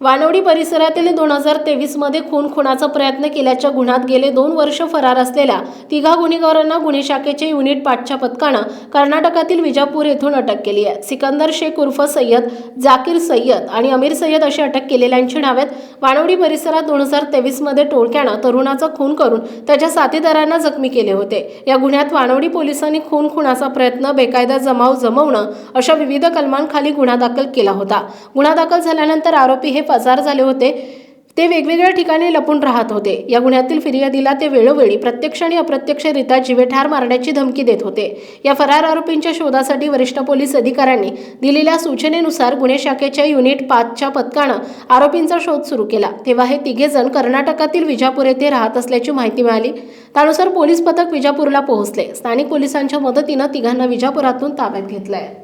वानवडी परिसरातील दोन हजार तेवीसमध्ये खून खुनाचा प्रयत्न केल्याच्या गुन्ह्यात गेले दोन वर्ष फरार असलेल्या तिघा गुन्हेगारांना गुन्हे शाखेचे युनिट पाठच्या पथकानं कर्नाटकातील विजापूर येथून अटक केली आहे. सिकंदर शेख उर्फ सय्यद जाकीर सय्यद आणि अमीर सय्यद अशी अटक केलेल्यांची नाव आहेत वानवडी परिसरात दोन हजार तेवीसमध्ये टोळक्यानं तरुणाचा खून करून त्याच्या साथीदारांना जखमी केले होते. या गुन्ह्यात वानवडी पोलिसांनी खून खुनाचा प्रयत्न बेकायदा जमाव जमवणं अशा विविध कलमांखाली गुन्हा दाखल केला होता. गुन्हा दाखल झाल्यानंतर आरोपी हे पसार झाले होते ते वेगवेगळ्या ठिकाणी लपून राहत होते. या गुन्ह्यातील फिर्यादीला ते वेळोवेळी प्रत्यक्ष आणि अप्रत्यक्षरित्या जीवे ठार मारण्याची धमकी देत होते. या फरार आरोपींच्या शोधासाठी वरिष्ठ पोलीस अधिकाऱ्यांनी दिलेल्या सूचनेनुसार गुन्हे शाखेच्या युनिट पाचच्या पथकानं आरोपींचा शोध सुरू केला. तेव्हा हे तिघे जण कर्नाटकातील विजापूर येथे राहत असल्याची माहिती मिळाली. त्यानुसार पोलीस पथक विजापूरला पोहोचले. स्थानिक पोलिसांच्या मदतीनं तिघांना विजापुरातून ताब्यात घेतलंय.